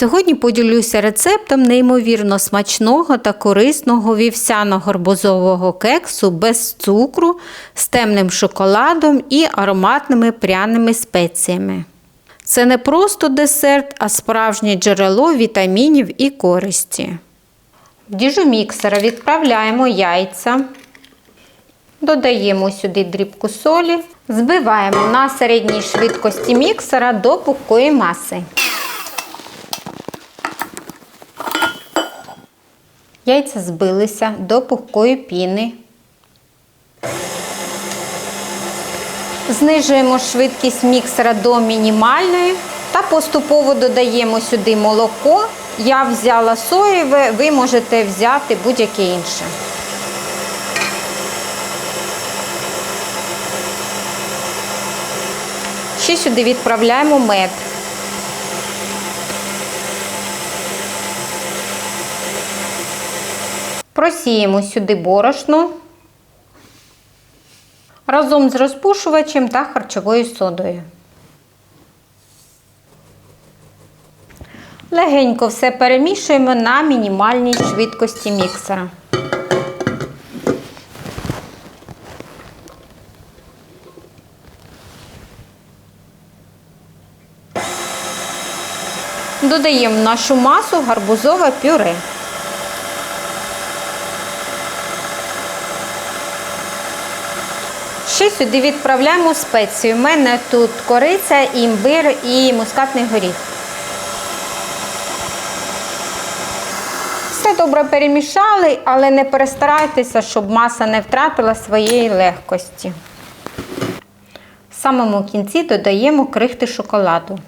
Сьогодні поділюся рецептом неймовірно смачного та корисного вівсяно-горбузового кексу без цукру, з темним шоколадом і ароматними пряними спеціями. Це не просто десерт, а справжнє джерело вітамінів і користі. В діжу міксера відправляємо яйця, додаємо сюди дрібку солі, збиваємо на середній швидкості міксера до пухкої маси. Яйця збилися до пухкої піни. Знижуємо швидкість міксера до мінімальної та поступово додаємо сюди молоко. Я взяла соєве, ви можете взяти будь-яке інше. Ще сюди відправляємо мед. Просіємо сюди борошно разом з розпушувачем та харчовою содою. Легенько все перемішуємо на мінімальній швидкості міксера. Додаємо нашу масу гарбузове пюре. Ще сюди відправляємо спецію. У мене тут кориця, імбир і мускатний горіх. Все добре перемішали, але не перестарайтеся, щоб маса не втратила своєї легкості. В самому кінці додаємо крихти шоколаду.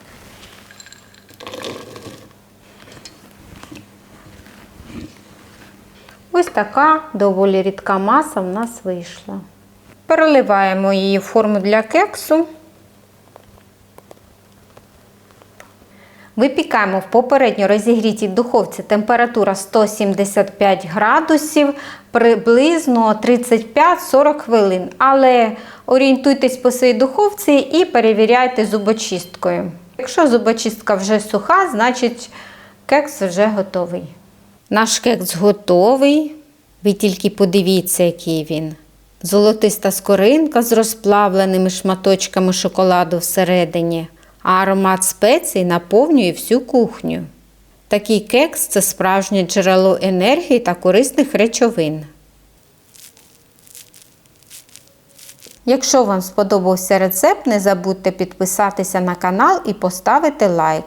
Ось така доволі рідка маса в нас вийшла. Переливаємо її в форму для кексу. Випікаємо в попередньо розігрітій духовці температура 175 градусів приблизно 35-40 хвилин. Але орієнтуйтесь по своїй духовці і перевіряйте зубочисткою. Якщо зубочистка вже суха, значить кекс вже готовий. Наш кекс готовий. Ви тільки подивіться, який він. Золотиста скоринка з розплавленими шматочками шоколаду всередині, а аромат спецій наповнює всю кухню. Такий кекс це справжнє джерело енергії та корисних речовин. Якщо вам сподобався рецепт, не забудьте підписатися на канал і поставити лайк.